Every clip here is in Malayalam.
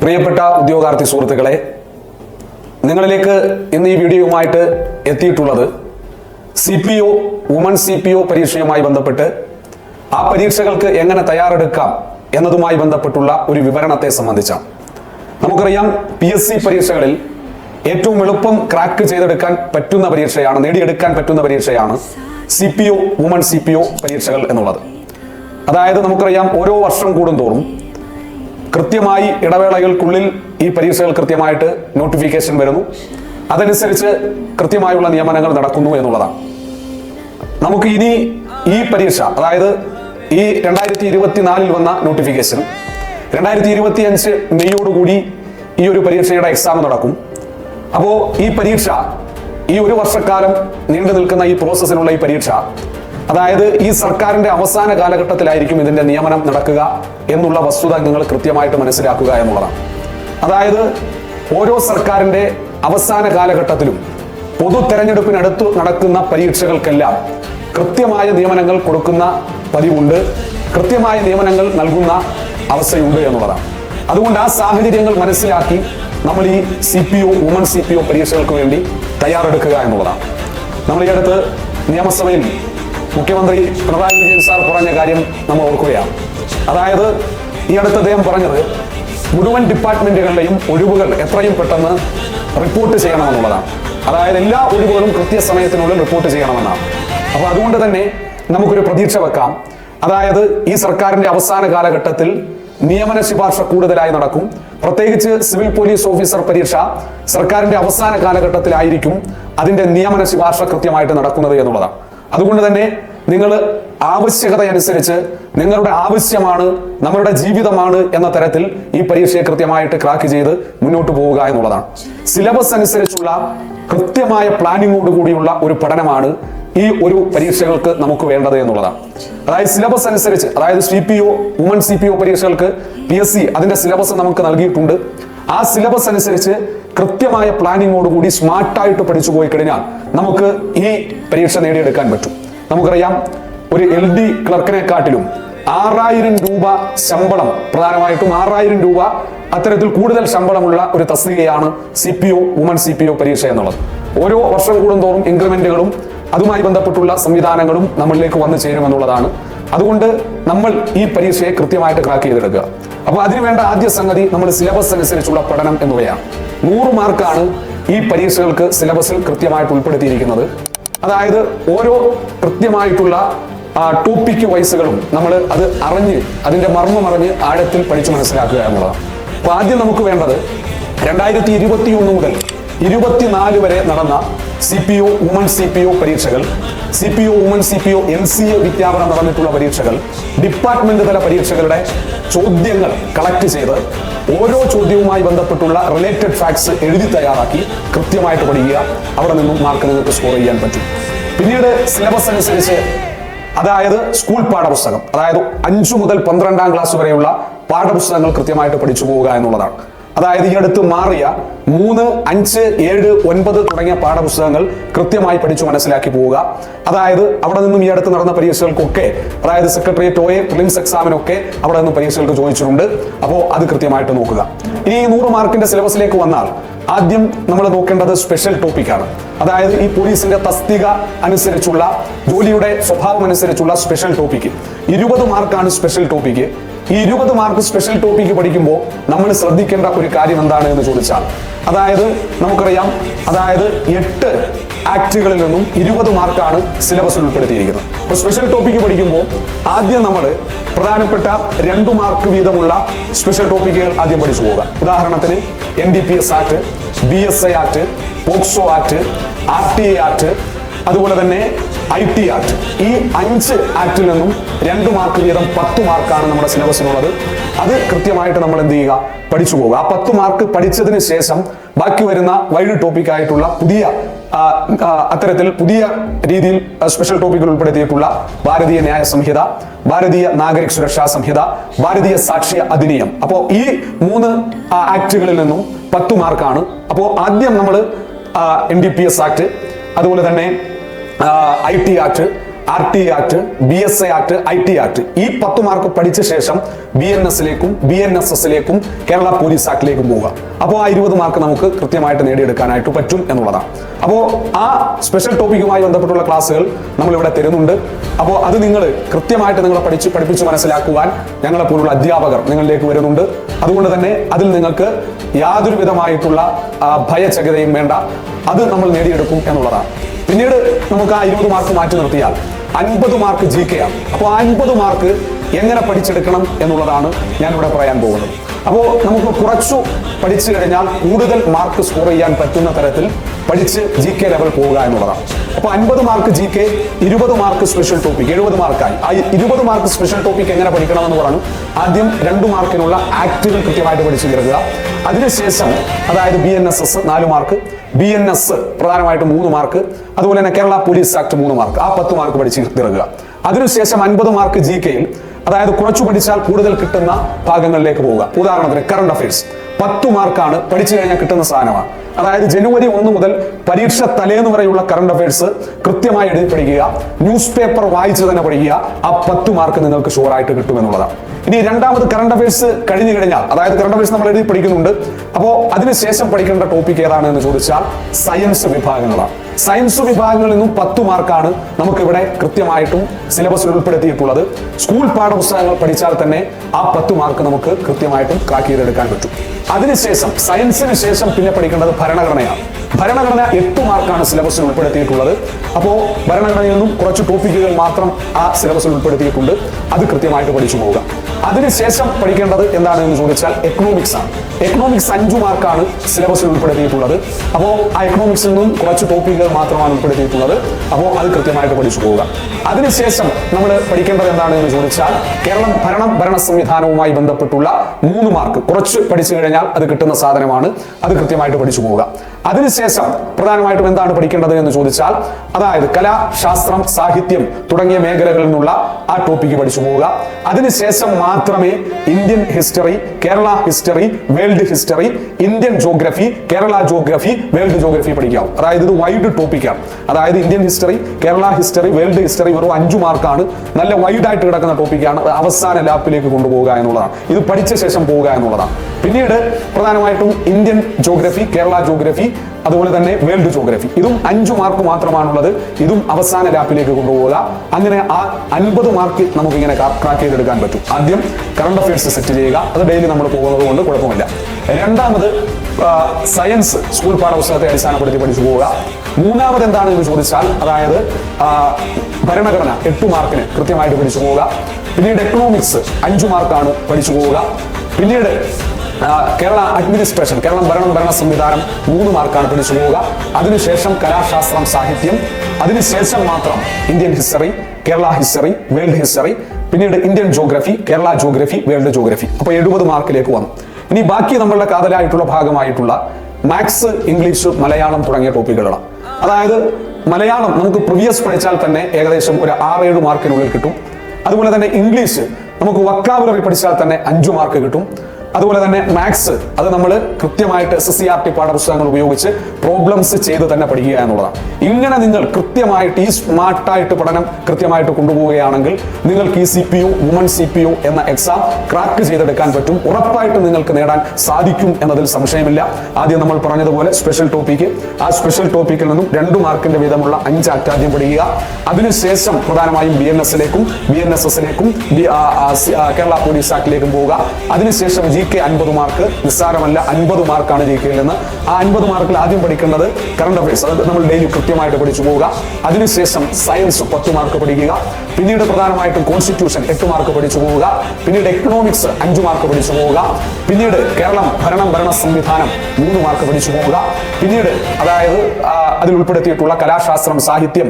പ്രിയപ്പെട്ട ഉദ്യോഗാർത്ഥി സുഹൃത്തുക്കളെ നിങ്ങളിലേക്ക് ഇന്ന് ഈ വീഡിയോയുമായിട്ട് എത്തിയിട്ടുള്ളത് C P O woman C P O പരീക്ഷയുമായി ബന്ധപ്പെട്ട് ആ പരീക്ഷകൾക്ക് എങ്ങനെ തയ്യാറെടുക്കാം എന്നതുമായി ബന്ധപ്പെട്ടുള്ള ഒരു വിവരണത്തെ സംബന്ധിച്ചാണ്. നമുക്കറിയാം പി എസ് സി പരീക്ഷകളിൽ ഏറ്റവും എളുപ്പം ക്രാക്ക് ചെയ്തെടുക്കാൻ പറ്റുന്ന പരീക്ഷയാണ് നേടിയെടുക്കാൻ പറ്റുന്ന പരീക്ഷയാണ് C P O woman C P O പരീക്ഷകൾ എന്നുള്ളത്. അതായത് നമുക്കറിയാം ഓരോ വർഷം കൂടുന്തോറും കൃത്യമായി ഇടവേളകൾക്കുള്ളിൽ ഈ പരീക്ഷകൾ കൃത്യമായിട്ട് നോട്ടിഫിക്കേഷൻ വരുന്നു. അതനുസരിച്ച് കൃത്യമായുള്ള നിയമനങ്ങൾ നടക്കുന്നു എന്നുള്ളതാണ്. നമുക്ക് ഇനി ഈ പരീക്ഷ അതായത് ഈ രണ്ടായിരത്തി ഇരുപത്തിനാലിൽ വന്ന നോട്ടിഫിക്കേഷൻ രണ്ടായിരത്തി ഇരുപത്തി അഞ്ച് മെയ്യോടുകൂടി ഈ ഒരു പരീക്ഷയുടെ എക്സാം നടക്കും. അപ്പോൾ ഈ പരീക്ഷ ഈ ഒരു വർഷക്കാലം നീണ്ടു നിൽക്കുന്ന ഈ പ്രോസസ്സിനുള്ള ഈ പരീക്ഷ അതായത് ഈ സർക്കാരിന്റെ അവസാന കാലഘട്ടത്തിലായിരിക്കും ഇതിന്റെ നിയമനം നടക്കുക എന്നുള്ള വസ്തുത നിങ്ങൾ കൃത്യമായിട്ട് മനസ്സിലാക്കുക എന്നുള്ളതാണ്. അതായത് ഓരോ സർക്കാരിന്റെ അവസാന കാലഘട്ടത്തിലും പൊതു തെരഞ്ഞെടുപ്പിനടുത്ത് നടക്കുന്ന പരീക്ഷകൾക്കെല്ലാം കൃത്യമായ നിയമനങ്ങൾ കൊടുക്കുന്ന പതിവുണ്ട് കൃത്യമായ നിയമനങ്ങൾ നൽകുന്ന അവസ്ഥയുണ്ട് എന്നുള്ളതാണ്. അതുകൊണ്ട് ആ സാഹചര്യങ്ങൾ മനസ്സിലാക്കി നമ്മൾ ഈ C P O woman C P O പരീക്ഷകൾക്ക് വേണ്ടി തയ്യാറെടുക്കുക എന്നുള്ളതാണ്. നമ്മൾ ഈ അടുത്ത് നിയമസഭയിൽ മുഖ്യമന്ത്രി പിണറായി വിജയൻ സാർ പറഞ്ഞ കാര്യം നമ്മൾ ഓർക്കുകയാണ്. അതായത് ഈ അടുത്ത് അദ്ദേഹം പറഞ്ഞത് മുഴുവൻ ഡിപ്പാർട്ട്മെന്റുകളുടെയും ഒഴിവുകൾ എത്രയും പെട്ടെന്ന് റിപ്പോർട്ട് ചെയ്യണമെന്നുള്ളതാണ്. അതായത് എല്ലാ ഒഴിവുകളും കൃത്യസമയത്തിനുള്ളിൽ റിപ്പോർട്ട് ചെയ്യണമെന്നാണ്. അപ്പോൾ അതുകൊണ്ട് തന്നെ നമുക്കൊരു പ്രതീക്ഷ വെക്കാം. അതായത് ഈ സർക്കാരിന്റെ അവസാന കാലഘട്ടത്തിൽ നിയമന ശുപാർശ കൂടുതലായി നടക്കും. പ്രത്യേകിച്ച് സിവിൽ പോലീസ് ഓഫീസർ പരീക്ഷ സർക്കാരിന്റെ അവസാന കാലഘട്ടത്തിലായിരിക്കും അതിന്റെ നിയമന ശുപാർശ കൃത്യമായിട്ട് നടക്കുന്നത് എന്നുള്ളതാണ്. അതുകൊണ്ട് തന്നെ നിങ്ങൾ ആവശ്യകത അനുസരിച്ച് നിങ്ങളുടെ ആവശ്യമാണ് നമ്മളുടെ ജീവിതമാണ് എന്ന തരത്തിൽ ഈ പരീക്ഷയെ കൃത്യമായിട്ട് ക്രാക്ക് ചെയ്ത് മുന്നോട്ട് പോവുക എന്നുള്ളതാണ്. സിലബസ് അനുസരിച്ചുള്ള കൃത്യമായ പ്ലാനിങ്ങോട് കൂടിയുള്ള ഒരു പഠനമാണ് ഈ ഒരു പരീക്ഷകൾക്ക് നമുക്ക് വേണ്ടത് എന്നുള്ളതാണ്. അതായത് സിലബസ് അനുസരിച്ച് അതായത് C P O woman C P O പരീക്ഷകൾക്ക് പി എസ് സി അതിന്റെ സിലബസ് നമുക്ക് നൽകിയിട്ടുണ്ട്. ആ സിലബസ് അനുസരിച്ച് കൃത്യമായ പ്ലാനിങ്ങോടുകൂടി സ്മാർട്ടായിട്ട് പഠിച്ചു പോയി കഴിഞ്ഞാൽ നമുക്ക് ഈ പരീക്ഷ നേടിയെടുക്കാൻ പറ്റും. നമുക്കറിയാം ഒരു എൽ ഡി ക്ലർക്കിനെക്കാട്ടിലും ആറായിരം രൂപ ശമ്പളം പ്രധാനമായിട്ടും ആറായിരം രൂപ അത്തരത്തിൽ കൂടുതൽ ശമ്പളമുള്ള ഒരു തസ്തികയാണ് C P O woman C P O പരീക്ഷ എന്നുള്ളത്. ഓരോ വർഷം കൂടുന്തോറും ഇൻക്രിമെന്റുകളും അതുമായി ബന്ധപ്പെട്ടുള്ള സംവിധാനങ്ങളും നമ്മളിലേക്ക് വന്നു ചേരുമെന്നുള്ളതാണ് അതുകൊണ്ട് നമ്മൾ ഈ പരീക്ഷയെ കൃത്യമായിട്ട് ക്രാക്ക് ചെയ്തെടുക്കുക. അപ്പൊ അതിനുവേണ്ട ആദ്യ സംഗതി നമ്മൾ സിലബസ് അനുസരിച്ചുള്ള പഠനം എന്നുള്ളതാണ്. നൂറ് മാർക്കാണ് ഈ പരീക്ഷകൾക്ക് സിലബസിൽ കൃത്യമായിട്ട് ഉൾപ്പെടുത്തിയിരിക്കുന്നത്. അതായത് ഓരോ കൃത്യമായിട്ടുള്ള ടോപ്പിക് വൈസുകളും നമ്മൾ അത് അറിഞ്ഞ് അതിന്റെ മർമ്മം അറിഞ്ഞ് ആഴത്തിൽ പഠിച്ചു മനസ്സിലാക്കുക എന്നുള്ളതാണ്. അപ്പൊ ആദ്യം നമുക്ക് വേണ്ടത് രണ്ടായിരത്തി ഇരുപത്തി ഒന്ന് മുതൽ ഇരുപത്തിനാല് വരെ നടന്ന C P O woman C P O പരീക്ഷകൾ C P O woman C P O N C A വിജ്ഞാപനം നടന്നിട്ടുള്ള പരീക്ഷകൾ ഡിപ്പാർട്ട്മെന്റ് തല പരീക്ഷകളുടെ ചോദ്യങ്ങൾ കളക്ട് ചെയ്ത് ഓരോ ചോദ്യവുമായി ബന്ധപ്പെട്ടുള്ള റിലേറ്റഡ് ഫാക്ട്സ് എഴുതി തയ്യാറാക്കി കൃത്യമായിട്ട് പഠിക്കുക. അവിടെ നിന്നും മാർക്ക് നിങ്ങൾക്ക് സ്കോർ ചെയ്യാൻ പറ്റും. പിന്നീട് സിലബസ് അനുസരിച്ച് അതായത് സ്കൂൾ പാഠപുസ്തകം അതായത് അഞ്ചു മുതൽ പന്ത്രണ്ടാം ക്ലാസ് വരെയുള്ള പാഠപുസ്തകങ്ങൾ കൃത്യമായിട്ട് പഠിച്ചു പോവുക എന്നുള്ളതാണ്. അതായത് ഈ അടുത്ത് മാറിയ മൂന്ന് അഞ്ച് ഏഴ് ഒൻപത് തുടങ്ങിയ പാഠപുസ്തകങ്ങൾ കൃത്യമായി പഠിച്ചു മനസ്സിലാക്കി പോവുക. അതായത് അവിടെ നിന്നും ഈ അടുത്ത് നടന്ന പരീക്ഷകൾക്കൊക്കെ അതായത് സെക്രട്ടേറിയറ്റ് ഒയെ പ്രിലിംസ് എക്സാമിനൊക്കെ അവിടെ നിന്നും പരീക്ഷകൾക്ക് ചോദിച്ചിട്ടുണ്ട്. അപ്പോൾ അത് കൃത്യമായിട്ട് നോക്കുക. ഇനി ഈ നൂറ് മാർക്കിന്റെ സിലബസിലേക്ക് വന്നാൽ ആദ്യം നമ്മൾ നോക്കേണ്ടത് സ്പെഷ്യൽ ടോപ്പിക്കാണ് അതായത് ഈ പോലീസിന്റെ തസ്തിക അനുസരിച്ചുള്ള ജോലിയുടെ സ്വഭാവം അനുസരിച്ചുള്ള സ്പെഷ്യൽ ടോപ്പിക്ക് ഇരുപത് മാർക്കാണ് സ്പെഷ്യൽ ടോപ്പിക്ക് ഈ ഇരുപത് മാർക്ക് സ്പെഷ്യൽ ടോപ്പിക്ക് പഠിക്കുമ്പോൾ നമ്മൾ ശ്രദ്ധിക്കേണ്ട ഒരു കാര്യം എന്താണ് എന്ന് ചോദിച്ചാൽ അതായത് നമുക്കറിയാം അതായത് എട്ട് ആക്ടുകളിൽ നിന്നും ഇരുപത് മാർക്കാണ് സിലബസിൽ ഉൾപ്പെടുത്തിയിരിക്കുന്നത്. അപ്പോൾ സ്പെഷ്യൽ ടോപ്പിക്ക് പഠിക്കുമ്പോൾ ആദ്യം നമ്മൾ പ്രധാനപ്പെട്ട രണ്ട് മാർക്ക് വീതമുള്ള സ്പെഷ്യൽ ടോപ്പിക്കുകൾ ആദ്യം പഠിച്ചു പോവുക. ഉദാഹരണത്തിന് N D P S act B S I act POCSO act R T I act അതുപോലെ തന്നെ ഐ ടി ആക്ട് ഈ അഞ്ച് ആക്ടിൽ നിന്നും രണ്ട് മാർക്ക് വീതം പത്ത് മാർക്കാണ് നമ്മുടെ സിലബസിനുള്ളത് അത് കൃത്യമായിട്ട് നമ്മൾ എന്ത് ചെയ്യുക? പഠിച്ചു പോകുക ആ പത്ത് മാർക്ക് പഠിച്ചതിന് ശേഷം ബാക്കി വരുന്ന വൈഡ് ടോപ്പിക് ആയിട്ടുള്ള പുതിയ അത്തരത്തിൽ പുതിയ രീതിയിൽ സ്പെഷ്യൽ ടോപ്പിക്കുകൾ ഉൾപ്പെടുത്തിയിട്ടുള്ള ഭാരതീയ ന്യായ സംഹിത ഭാരതീയ നാഗരിക സുരക്ഷാ സംഹിത ഭാരതീയ സാക്ഷ്യ അധിനിയം. അപ്പോൾ ഈ മൂന്ന് ആക്ടുകളിൽ നിന്നും പത്ത് മാർക്കാണ് അപ്പോൾ ആദ്യം നമ്മൾ N D P S act അതുപോലെ തന്നെ I T act R T act B S I act I T act. ഈ പത്ത് മാർക്ക് പഠിച്ച ശേഷം ബി എൻ എസിലേക്കും ബി എൻ എസ് എസിലേക്കും കേരള പോലീസ് ആക്ടിലേക്കും പോവുക. അപ്പോൾ ആ ഇരുപത് മാർക്ക് നമുക്ക് കൃത്യമായിട്ട് നേടിയെടുക്കാനായിട്ട് പറ്റും എന്നുള്ളതാണ്. അപ്പോൾ ആ സ്പെഷ്യൽ ടോപ്പിക്കുമായി ബന്ധപ്പെട്ടുള്ള ക്ലാസ്സുകൾ നമ്മളിവിടെ തരുന്നുണ്ട്. അപ്പോൾ അത് നിങ്ങൾ കൃത്യമായിട്ട് നിങ്ങളെ പഠിച്ച് പഠിപ്പിച്ച് മനസ്സിലാക്കുവാൻ ഞങ്ങളെ പോലുള്ള അധ്യാപകർ നിങ്ങളിലേക്ക് വരുന്നുണ്ട്. അതുകൊണ്ട് തന്നെ അതിൽ നിങ്ങൾക്ക് യാതൊരു വിധമായിട്ടുള്ള ഭയചകിതയും വേണ്ട. അത് നമ്മൾ നേടിയെടുക്കും എന്നുള്ളതാണ്. പിന്നീട് നമുക്ക് ആ ഇരുപത് മാർക്ക് മാറ്റി നിർത്തിയാൽ അൻപത് മാർക്ക് ജി കെ ആണ് അപ്പോൾ അൻപത് മാർക്ക് എങ്ങനെ പഠിച്ചെടുക്കണം എന്നുള്ളതാണ് ഞാൻ ഇവിടെ പറയാൻ പോകുന്നത്. അപ്പോൾ നമുക്ക് കുറച്ചു പഠിച്ചു കഴിഞ്ഞാൽ കൂടുതൽ മാർക്ക് സ്കോർ ചെയ്യാൻ പറ്റുന്ന തരത്തിൽ പഠിച്ച് ജി കെ ലെവൽ പോവുക എന്നുള്ളതാണ്. അപ്പോൾ അൻപത് മാർക്ക് ജി കെ ഇരുപത് മാർക്ക് സ്പെഷ്യൽ ടോപ്പിക് എഴുപത് മാർക്കായി ആ ഇരുപത് മാർക്ക് സ്പെഷ്യൽ ടോപ്പിക് എങ്ങനെ പഠിക്കണം എന്ന് പറഞ്ഞു ആദ്യം രണ്ട് മാർക്കിനുള്ള ആക്ടുകൾ കൃത്യമായിട്ട് പഠിച്ചു തീർക്കുക. അതിനുശേഷം അതായത് ബി എൻ എസ് എസ് നാല് മാർക്ക് ബി എൻ എസ് പ്രധാനമായിട്ട് മൂന്ന് മാർക്ക് അതുപോലെ തന്നെ കേരള പോലീസ് ആക്ട് മൂന്ന് മാർക്ക് ആ പത്ത് മാർക്ക് പഠിച്ച് തീർക്കുക. അതിനുശേഷം അൻപത് മാർക്ക് ജി കെയിൽ അതായത് കുറച്ചു പഠിച്ചാൽ കൂടുതൽ കിട്ടുന്ന ഭാഗങ്ങളിലേക്ക് പോവുക. ഉദാഹരണത്തിന് കറണ്ട് അഫയേഴ്സ് പത്ത് മാർക്കാണ് പഠിച്ചു കഴിഞ്ഞാൽ കിട്ടുന്ന സാധനമാണ്. അതായത് ജനുവരി ഒന്ന് മുതൽ പരീക്ഷ തലേന്ന് വരെയുള്ള കറണ്ട് അഫയേഴ്സ് കൃത്യമായി എഴുതി പഠിക്കുക ന്യൂസ് പേപ്പർ വായിച്ച് തന്നെ പഠിക്കുക. ആ പത്ത് മാർക്ക് നിങ്ങൾക്ക് ഷുവറായിട്ട് കിട്ടുമെന്നുള്ളതാണ് ഇനി രണ്ടാമത് കറണ്ട് അഫയേഴ്സ് കഴിഞ്ഞു കഴിഞ്ഞാൽ അതായത് കറണ്ട് അഫയേഴ്സ് നമ്മൾ എഴുതി പഠിക്കുന്നുണ്ട് അപ്പോൾ അതിനുശേഷം പഠിക്കേണ്ട ടോപ്പിക് ഏതാണ് എന്ന് ചോദിച്ചാൽ സയൻസ് വിഭാഗങ്ങളാണ്. സയൻസ് വിഭാഗങ്ങളിൽ നിന്നും പത്ത് മാർക്കാണ് നമുക്ക് ഇവിടെ കൃത്യമായിട്ടും സിലബസിൽ ഉൾപ്പെടുത്തിയിട്ടുള്ളത്. സ്കൂൾ പാഠപുസ്തകങ്ങൾ പഠിച്ചാൽ തന്നെ ആ പത്ത് മാർക്ക് നമുക്ക് കൃത്യമായിട്ടും ക്രാക്ക് ചെയ്തെടുക്കാൻ പറ്റും അതിനുശേഷം സയൻസിന് ശേഷം പിന്നെ പഠിക്കേണ്ടത് ഭരണഘടനയാണ്. ഭരണഘടന എട്ട് മാർക്കാണ് സിലബസിൽ ഉൾപ്പെടുത്തിയിട്ടുള്ളത്. അപ്പോൾ ഭരണഘടനയിൽ നിന്നും കുറച്ച് ടോപ്പിക്കുകൾ മാത്രം ആ സിലബസിൽ ഉൾപ്പെടുത്തിയിട്ടുണ്ട്. അത് കൃത്യമായിട്ട് പഠിച്ചു പോവുക. അതിനുശേഷം പഠിക്കേണ്ടത് എന്താണ് എന്ന് ചോദിച്ചാൽ എക്കണോമിക്സ് ആണ്. എക്കണോമിക്സ് അഞ്ചു മാർക്കാണ് സിലബസിൽ ഉൾപ്പെടുത്തിയിട്ടുള്ളത്. അപ്പോൾ ആ എക്കണോമിക്സിൽ നിന്നും കുറച്ച് ടോപ്പിക്കുകൾ മാത്രമാണ് ഉൾപ്പെടുത്തിയിട്ടുള്ളത്. അപ്പോൾ അത് കൃത്യമായിട്ട് പഠിച്ചു പോവുക. അതിനുശേഷം നമ്മൾ പഠിക്കേണ്ടത് എന്താണ് എന്ന് ചോദിച്ചാൽ കേരളം ഭരണം ഭരണ സംവിധാനവുമായി ബന്ധപ്പെട്ടുള്ള മൂന്ന് മാർക്ക്. കുറച്ച് പഠിച്ചു കഴിഞ്ഞാൽ അത് കിട്ടുന്ന സാധനമാണ്. അത് കൃത്യമായിട്ട് പഠിച്ചു പോവുക. അതിനുശേഷം പ്രധാനമായിട്ടും എന്താണ് പഠിക്കേണ്ടത് എന്ന് ചോദിച്ചാൽ അതായത് കലാ ശാസ്ത്രം സാഹിത്യം തുടങ്ങിയ മേഖലകളിൽ നിന്നുള്ള ആ ടോപ്പിക്ക് പഠിച്ചു പോവുക. അതിനുശേഷം മാത്രമേ Indian history Kerala history world history Indian geography Kerala geography world geography പഠിക്കാവൂ അതായത് ഇത് വൈഡ് ടോപ്പിക്കാണ് അതായത് Indian history Kerala history world history വെറും അഞ്ചു മാർക്കാണ് നല്ല വൈഡ് ആയിട്ട് കിടക്കുന്ന ടോപ്പിക്കാണ് അവസാന ലാപ്പിലേക്ക് കൊണ്ടുപോകുക എന്നുള്ളതാണ്. ഇത് പഠിച്ച ശേഷം പോവുക എന്നുള്ളതാണ്. പിന്നീട് പ്രധാനമായിട്ടും ഇന്ത്യൻ ജോഗ്രഫി കേരള ജോഗ്രഫി അതുപോലെ തന്നെ വേൾഡ് ജോഗ്രഫി. ഇതും അഞ്ചു മാർക്ക് മാത്രമാണുള്ളത്. ഇതും അവസാന ലാപ്പിലേക്ക് കൊണ്ടുപോവുക അങ്ങനെ ആ അൻപത് മാർക്ക് നമുക്ക് ഇങ്ങനെ ക്രാക്ക് ചെയ്തെടുക്കാൻ പറ്റും. ആദ്യം കറണ്ട് അഫയേഴ്സ് സെറ്റ് ചെയ്യുക. അത് ഡെയിലി നമ്മൾ പോകുന്നത് കൊണ്ട് കുഴപ്പമില്ല. രണ്ടാമത് സയൻസ് സ്കൂൾ പാഠപുസ്തകത്തെ അടിസ്ഥാനപ്പെടുത്തി പഠിച്ചു പോവുക. മൂന്നാമത് എന്താണ് എന്ന് ചോദിച്ചാൽ അതായത് ഭരണഘടന എട്ട് മാർക്കിന് കൃത്യമായിട്ട് പഠിച്ചു പോവുക. പിന്നീട് എക്കണോമിക്സ് അഞ്ചു മാർക്കാണ് പഠിച്ചു പോവുക. പിന്നീട് കേരള അഡ്മിനിസ്ട്രേഷൻ കേരളം ഭരണം ഭരണ സംവിധാനം മൂന്ന് മാർക്കാണ് പിടിച്ചു പോവുക. അതിനുശേഷം കലാശാസ്ത്രം സാഹിത്യം അതിനുശേഷം മാത്രം Indian history Kerala history world history പിന്നീട് Indian geography Kerala geography world geography അപ്പോൾ എഴുപത് മാർക്കിലേക്ക് വന്നു. ഇനി ബാക്കി നമ്മളുടെ കാതലായിട്ടുള്ള ഭാഗമായിട്ടുള്ള മാത്സ് ഇംഗ്ലീഷ് മലയാളം തുടങ്ങിയ ടോപ്പിക്കുകളാണ്. അതായത് മലയാളം നമുക്ക് പ്രിവിയസ് പഠിച്ചാൽ തന്നെ ഏകദേശം ഒരു ആറ് ഏഴ് മാർക്കിനുള്ളിൽ കിട്ടും. അതുപോലെ തന്നെ ഇംഗ്ലീഷ് നമുക്ക് വക്കാബുലറി പഠിച്ചാൽ തന്നെ അഞ്ചു മാർക്ക് കിട്ടും. അതുപോലെ തന്നെ മാത്സ് അത് നമ്മൾ കൃത്യമായിട്ട് എസ് സി ആർ ടി പാഠപുസ്തകങ്ങൾ ഉപയോഗിച്ച് പ്രോബ്ലംസ് ചെയ്ത് തന്നെ പഠിക്കുക എന്നുള്ളതാണ്. ഇങ്ങനെ നിങ്ങൾ കൃത്യമായിട്ട് ഈ സ്മാർട്ടായിട്ട് പഠനം കൃത്യമായിട്ട് കൊണ്ടുപോവുകയാണെങ്കിൽ നിങ്ങൾക്ക് ഈ C P U woman C P U എന്ന എക്സാം ക്രാക്ക് ചെയ്തെടുക്കാൻ പറ്റും. ഉറപ്പായിട്ട് നിങ്ങൾക്ക് നേടാൻ സാധിക്കും എന്നതിൽ സംശയമില്ല. ആദ്യം നമ്മൾ പറഞ്ഞതുപോലെ സ്പെഷ്യൽ ടോപ്പിക്ക് ആ സ്പെഷ്യൽ ടോപ്പിക്കിൽ നിന്നും രണ്ട് മാർക്കിന്റെ വീതമുള്ള അഞ്ച് അറ്റാദ്യം പഠിക്കുക. അതിനുശേഷം പ്രധാനമായും ബി എൻ എസിലേക്കും ബി എൻ എസ് എസിലേക്കും കേരള പോലീസ് ആക്ടിലേക്കും പോവുക. അതിനുശേഷം ജി കെ അൻപത് മാർക്ക് നിസ്സാരമല്ല അൻപത് മാർക്കാണ് ജി കെയിൽ നിന്ന്. ആ അൻപത് മാർക്കിൽ ആദ്യം പഠിക്കേണ്ടത് കറണ്ട് അഫയേഴ്സ് അത് നമ്മൾ ഡെയിലി കൃത്യമായിട്ട് പഠിച്ചു പോവുക. അതിനുശേഷം സയൻസ് പത്ത് മാർക്ക് പഠിക്കുക. പിന്നീട് പ്രധാനമായിട്ടും കോൺസ്റ്റിറ്റ്യൂഷൻ എട്ട് മാർക്ക് പഠിച്ചു പോവുക. പിന്നീട് എക്കണോമിക്സ് അഞ്ച് മാർക്ക് പഠിച്ചു പോവുക. പിന്നീട് കേരളം ഭരണം ഭരണ സംവിധാനം മൂന്ന് മാർക്ക് പഠിച്ചു പോവുക. പിന്നീട് അതായത് അതിൽ ഉൾപ്പെടുത്തിയിട്ടുള്ള കലാശാസ്ത്രം സാഹിത്യം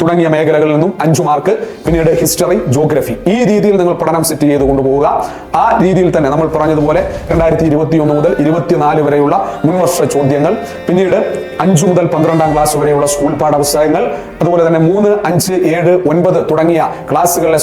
തുടങ്ങിയ മേഖലകളിൽ നിന്നും അഞ്ചു മാർക്ക് പിന്നീട് ഹിസ്റ്ററി ജോഗ്രഫി ഈ രീതിയിൽ നിങ്ങൾ പഠനം സെറ്റ് ചെയ്ത് കൊണ്ടുപോവുക. ആ രീതിയിൽ തന്നെ നമ്മൾ പറഞ്ഞതുപോലെ രണ്ടായിരത്തി ഇരുപത്തി ഒന്ന് മുതൽ ഇരുപത്തിനാല് വരെയുള്ള മുൻവർഷ ചോദ്യങ്ങൾ പിന്നീട് അഞ്ചു മുതൽ പന്ത്രണ്ടാം ക്ലാസ് വരെയുള്ള സ്കൂൾ പാഠപുസ്തകങ്ങൾ അതുപോലെ തന്നെ മൂന്ന് അഞ്ച് ഏഴ് ഒൻപത് തുടങ്ങിയ ക്ലാസ്സുകളിലെ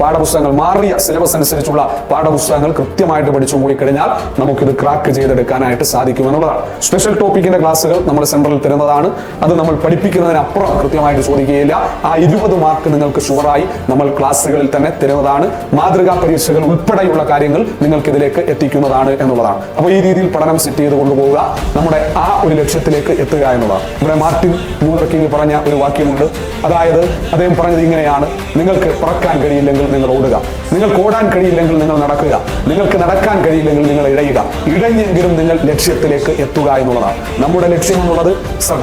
പാഠപുസ്തകങ്ങൾ മാറിയ സിലബസ് അനുസരിച്ചുള്ള പാഠപുസ്തകങ്ങൾ കൃത്യമായിട്ട് പഠിച്ചു പോയി കഴിഞ്ഞാൽ നമുക്കിത് ക്രാക്ക് ചെയ്തെടുക്കാനായിട്ട് സാധിക്കുമെന്നുള്ളതാണ്. സ്പെഷ്യൽ ടോപ്പിക്കിന്റെ ക്ലാസ്സുകൾ നമ്മൾ സെന്ററിൽ തരുന്നതാണ്. എന്നുള്ളതാണ് അത് നമ്മൾ പഠിപ്പിക്കുന്നതിനപ്പുറം കൃത്യമായിട്ട് ചോദിക്കുകയില്ല. ആ ഇരുപത് മാർക്ക് നിങ്ങൾക്ക് ഷുവറായി നമ്മൾ ക്ലാസ്സുകളിൽ തന്നെ തരുന്നതാണ്. മാതൃകാ പരീക്ഷകൾ ഉൾപ്പെടെയുള്ള കാര്യങ്ങൾ നിങ്ങൾക്ക് ഇതിലേക്ക് എത്തിക്കുന്നതാണ് എന്നുള്ളതാണ്. അപ്പോൾ ഈ രീതിയിൽ പഠനം സെറ്റ് ചെയ്ത് കൊണ്ടുപോവുക. നമ്മുടെ ആ ഒരു ലക്ഷ്യത്തിലേക്ക് എത്തുക എന്നുള്ളതാണ്. ഇവിടെ മാർട്ടിൻ ലൂതർ പറഞ്ഞ ഒരു വാക്യമുണ്ട്. അതായത് അദ്ദേഹം പറഞ്ഞത് ഇങ്ങനെയാണ്. നിങ്ങൾക്ക് പറക്കാൻ കഴിയില്ലെങ്കിൽ നിങ്ങൾ ഓടുക. നിങ്ങൾക്ക് ഓടാൻ കഴിയില്ലെങ്കിൽ നിങ്ങൾ നടക്കുക. നിങ്ങൾക്ക് നടക്കാൻ കഴിയില്ലെങ്കിൽ നിങ്ങൾ ഇഴയുക ഇഴഞ്ഞെങ്കിലും നിങ്ങൾ ലക്ഷ്യത്തിലേക്ക് എത്തുക എന്നുള്ളതാണ്. നമ്മുടെ ലക്ഷ്യം എന്നുള്ളത്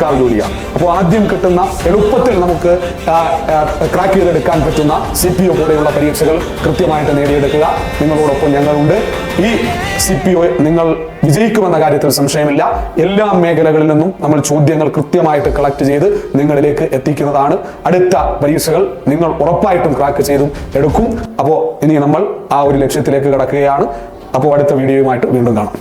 സർക്കാർ ജോലിയാണ് അപ്പോൾ ആദ്യം കിട്ടുന്ന എളുപ്പത്തിൽ നമുക്ക് ക്രാക്ക് ചെയ്തെടുക്കാൻ പറ്റുന്ന സി പി ഒ പോലെയുള്ള പരീക്ഷകൾ കൃത്യമായിട്ട് നേടിയെടുക്കുക. നിങ്ങളോടൊപ്പം ഞങ്ങളുണ്ട്. ഈ സി പി ഒ നിങ്ങൾ വിജയിക്കുമെന്ന കാര്യത്തിൽ സംശയമില്ല. എല്ലാ മേഖലകളിൽ നിന്നും നമ്മൾ ചോദ്യങ്ങൾ കൃത്യമായിട്ട് കളക്ട് ചെയ്ത് നിങ്ങളിലേക്ക് എത്തിക്കുന്നതാണ്. അടുത്ത പരീക്ഷകൾ നിങ്ങൾ ഉറപ്പായിട്ടും ക്രാക്ക് ചെയ്തും എടുക്കും. അപ്പോൾ ഇനി നമ്മൾ ആ ഒരു ലക്ഷ്യത്തിലേക്ക് കടക്കുകയാണ്. അപ്പോൾ അടുത്ത വീഡിയോയുമായിട്ട് വീണ്ടും കാണാം.